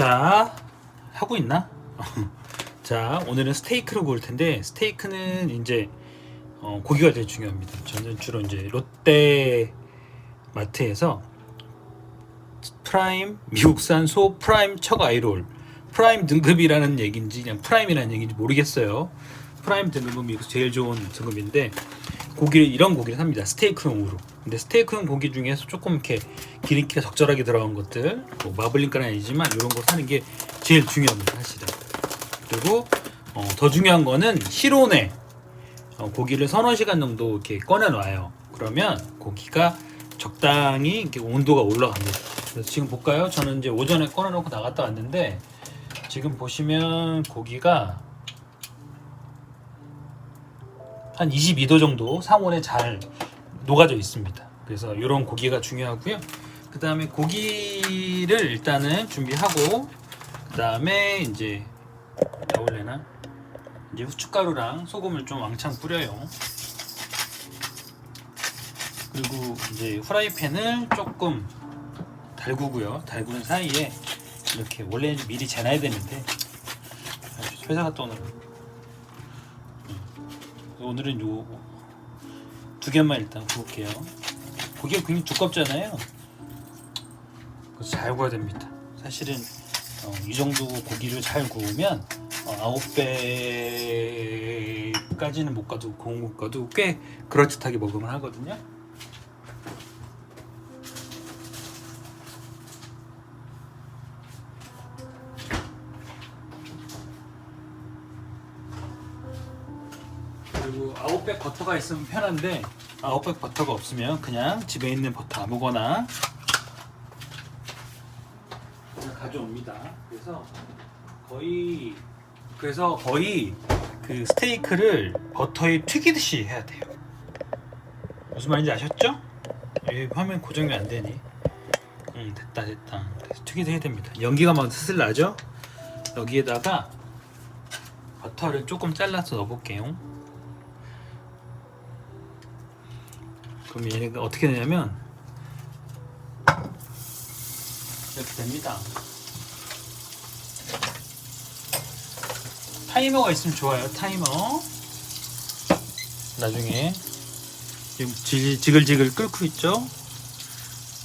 자 하고 있나? 자 오늘은 스테이크를 구울 텐데 스테이크는 이제 어, 고기가 제일 중요합니다. 저는 주로 이제 롯데 마트에서 프라임 미국산 소 프라임 척 아이롤 프라임 등급이라는 얘기인지 그냥 프라임이라는 얘기인지 모르겠어요. 프라임 등급은 미국 제일 좋은 등급인데 고기를 이런 고기를 삽니다. 스테이크용으로. 근데 스테이크용 고기 중에서 조금 이렇게 기름기가 적절하게 들어간 것들, 뭐 마블링가는 아니지만 이런 거 사는 게 제일 중요합니다, 사실은. 그리고 어, 더 중요한 거는 실온에 어, 고기를 서너 시간 정도 이렇게 꺼내 놔요. 그러면 고기가 적당히 이렇게 온도가 올라갑니다. 그래서 지금 볼까요? 저는 이제 오전에 꺼내놓고 나갔다 왔는데 지금 보시면 고기가 한 22도 정도 상온에 잘 녹아져 있습니다. 그래서 이런 고기가 중요하고요. 그 다음에 고기를 일단은 준비하고 그 다음에 이제 나올래나 이제 후춧가루랑 소금을 좀 왕창 뿌려요. 그리고 이제 후라이팬을 조금 달구고요. 달구는 사이에 이렇게 원래 는 미리 재놔야 되는데 회사 갔다 오느라 오늘은 요 두 개만 일단 구울게요. 고기가 굉장히 두껍잖아요. 그래서 잘 구워야 됩니다. 사실은 어, 이 정도 고기를 잘 구우면 어, 아홉 배까지는 못 가도 고운 못 가도 꽤 그럴듯하게 먹으면 하거든요. 아웃백 버터가 있으면 편한데 아웃백 버터가 없으면 그냥 집에 있는 버터 아무거나 그냥 가져옵니다. 그래서 거의 그래서 거의 그 스테이크를 버터에 튀기듯이 해야 돼요. 무슨 말인지 아셨죠? 이 화면 고정이 안 되니? 응 됐다 됐다. 튀기듯 해야 됩니다. 연기가 막 슬슬 나죠? 여기에다가 버터를 조금 잘라서 넣어볼게요. 그럼 얘가 어떻게 되냐면 이렇게 됩니다. 타이머가 있으면 좋아요. 타이머. 나중에 지금 지- 지글지글 끓고 있죠.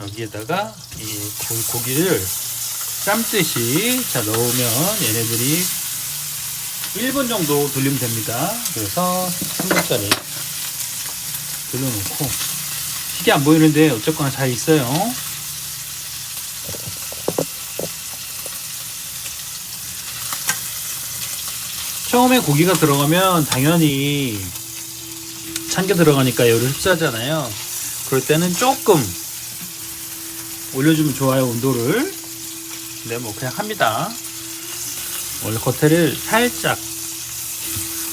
여기에다가 이 고- 고기를 삶듯이 자 넣으면 얘네들이 1분 정도 돌리면 됩니다. 그래서 3분짜리 돌려놓고 희게 안 보이는데 어쨌거나 잘 있어요. 처음에 고기가 들어가면 당연히 참게 들어가니까 열을 흡수하잖아요. 그럴 때는 조금 올려주면 좋아요 온도를. 근데 뭐 그냥 합니다. 원래 겉에를 살짝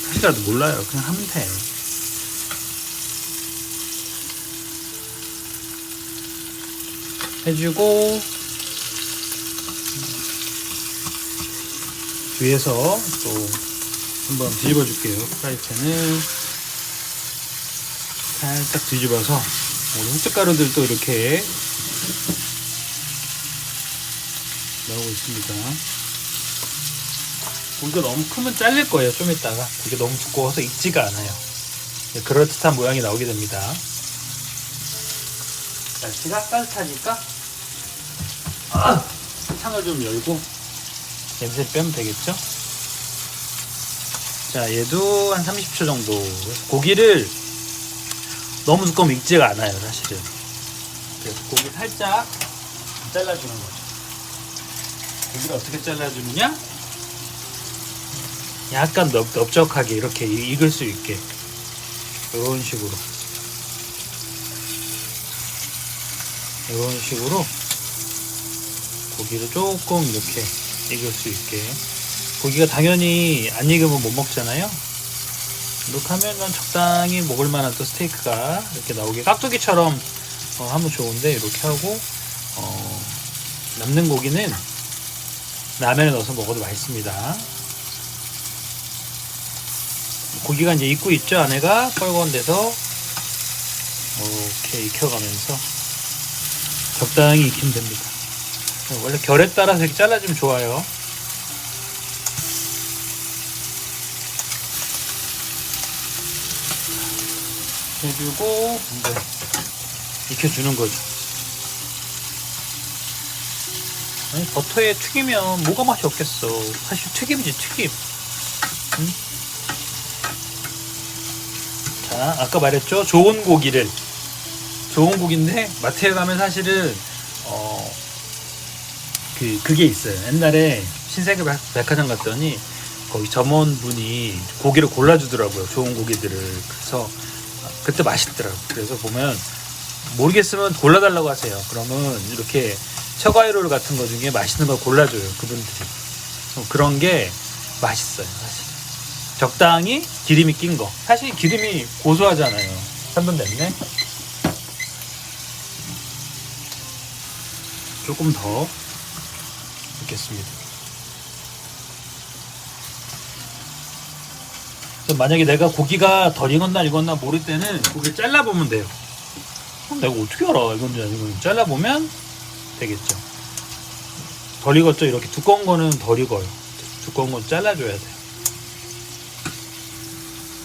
사실라도 몰라요. 그냥 하면 돼. 해주고 뒤에서 또 한번 뒤집어 줄게요. 프라이팬을 살짝 뒤집어서 오늘 후춧가루들도 이렇게 나오고 있습니다. 고기가 너무 크면 잘릴 거예요. 좀 이따가 고기 너무 두꺼워서 익지가 않아요. 네, 그럴듯한 모양이 나오게 됩니다. 날씨가 따뜻하니까 아, 창을 좀 열고 냄새 빼면 되겠죠? 자, 얘도 한 30초 정도. 고기를 너무 두꺼우면 익지가 않아요, 사실은. 그래서 고기 살짝 잘라주는 거죠. 고기를 어떻게 잘라주느냐? 약간 넓, 넓적하게 이렇게 이- 익을 수 있게. 이런 식으로. 이런 식으로 고기를 조금 이렇게 익을 수 있게. 고기가 당연히 안 익으면 못 먹잖아요. 이렇게 하면 적당히 먹을 만한 또 스테이크가 이렇게 나오게. 깍두기처럼 어, 하면 좋은데 이렇게 하고 어, 남는 고기는 라면에 넣어서 먹어도 맛있습니다. 고기가 이제 익고 있죠? 안에가 뻘건 데서 이렇게 익혀가면서 적당히 익히면 됩니다. 원래 결에 따라서 이렇게 잘라주면 좋아요. 해주고 이제 익혀주는 거죠. 아니 버터에 튀기면 뭐가 맛이 없겠어. 사실 튀김이지 튀김. 응? 자 아까 말했죠. 좋은 고기를 좋은 고기인데 마트에 가면 사실은 어. 그 그게 있어요. 옛날에 신세계 백- 백화점 갔더니 거기 점원분이 고기를 골라주더라고요. 좋은 고기들을 그래서 그때 맛있더라고. 요 그래서 보면 모르겠으면 골라달라고 하세요. 그러면 이렇게 처가이롤 같은 거 중에 맛있는 걸 골라줘요. 그분들이 어, 그런 게 맛있어요. 사실 적당히 기름이 낀 거. 사실 기름이 고소하잖아요. 3분 됐네. 조금 더 넣겠습니다. 그래서 만약에 내가 고기가 덜 익었나 익었나 모를 때는 고기를 잘라보면 돼요. 내가 어떻게 알아? 이건지 아니건 잘라보면 되겠죠. 덜 익었죠? 이렇게 두꺼운 거는 덜 익어요. 두꺼운 건 잘라줘야 돼요.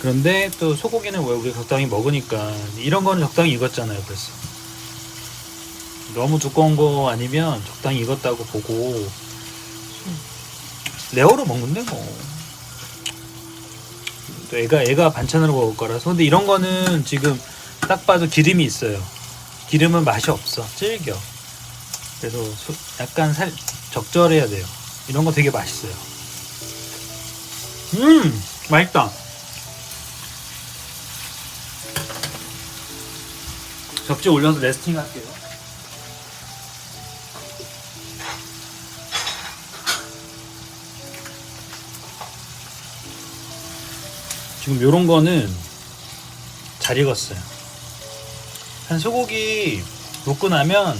그런데 또 소고기는 왜 우리가 적당히 먹으니까 이런 거는 적당히 익었잖아요. 벌써. 너무 두꺼운 거 아니면 적당히 익었다고 보고 레어로 먹는데 뭐. 또 애가 애가 반찬으로 먹을 거라서 근데 이런 거는 지금 딱 봐도 기름이 있어요. 기름은 맛이 없어. 질겨. 그래서 소- 약간 살 적절해야 돼요. 이런 거 되게 맛있어요. 음 맛있다. 접시 올려서 레스팅 할게요. 지금 요런 거는 잘 익었어요. 한 소고기 굽고 나면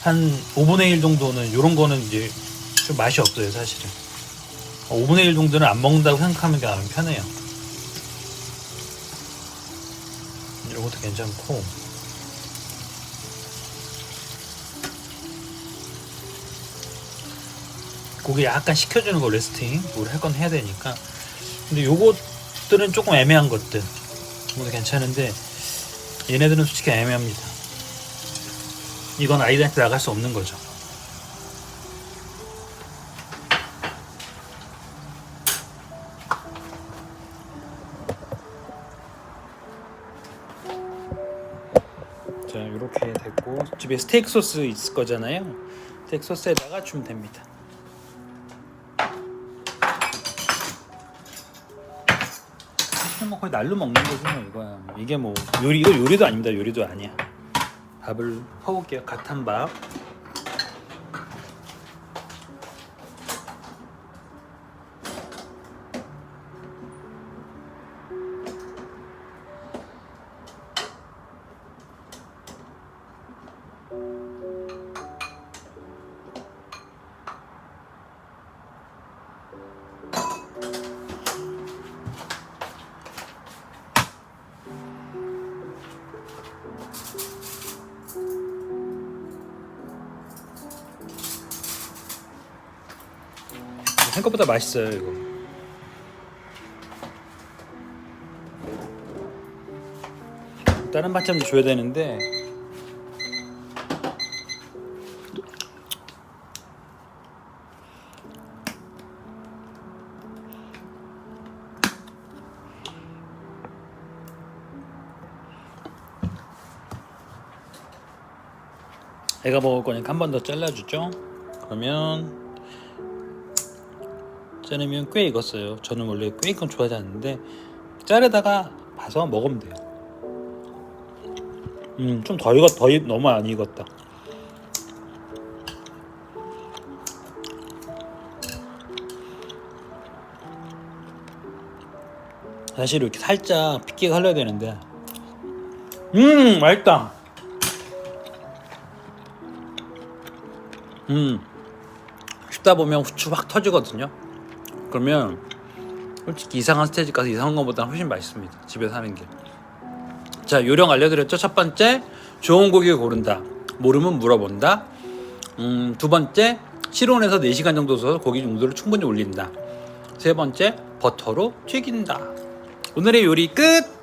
한 5분의 1 정도는 요런 거는 이제 좀 맛이 없어요, 사실은. 5분의 1 정도는 안 먹는다고 생각하면 게 나름 편해요. 이런 것도 괜찮고. 고기 약간 식혀주는 거 레스팅. 뭘할건 해야 되니까. 근데 요것들은 조금 애매한 것들. 모두 괜찮은데 얘네들은 솔직히 애매합니다. 이건 아이들한테 나갈 수 없는 거죠. 자, 이렇게 됐고 집에 스테이크 소스 있을 거잖아요. 스테이크 소스에다가 주면 됩니다. 뭐 거의 날로 먹는 거지 뭐 이거야. 이게 뭐 요리 이거 요리도 아닙니다. 요리도 아니야. 밥을 퍼볼게요. 갓한 밥. 생각보다 맛있어요 이거. 다른 반찬도 줘야 되는데 애가 먹을 거니까 한 번 더 잘라주죠. 그러면 자르면 꽤 익었어요. 저는 원래 꽤 익은 건 좋아하지 않는데 자르다가 봐서 먹으면 돼요. 음, 좀더 익었, 더 익, 너무 안 익었다. 사실 이렇게 살짝 핏기가 흘러야 되는데, 음, 맛있다. 음, 씹다 보면 후추 확 터지거든요. 그러면 솔직히 이상한 스테이지 가서 이상한 것보다 훨씬 맛있습니다. 집에서 하는 게. 자 요령 알려드렸죠. 첫 번째 좋은 고기 고른다. 모르면 물어본다. 음, 두 번째 실온에서 4시간 정도 둬서 고기 농도를 충분히 올린다. 세 번째 버터로 튀긴다. 오늘의 요리 끝.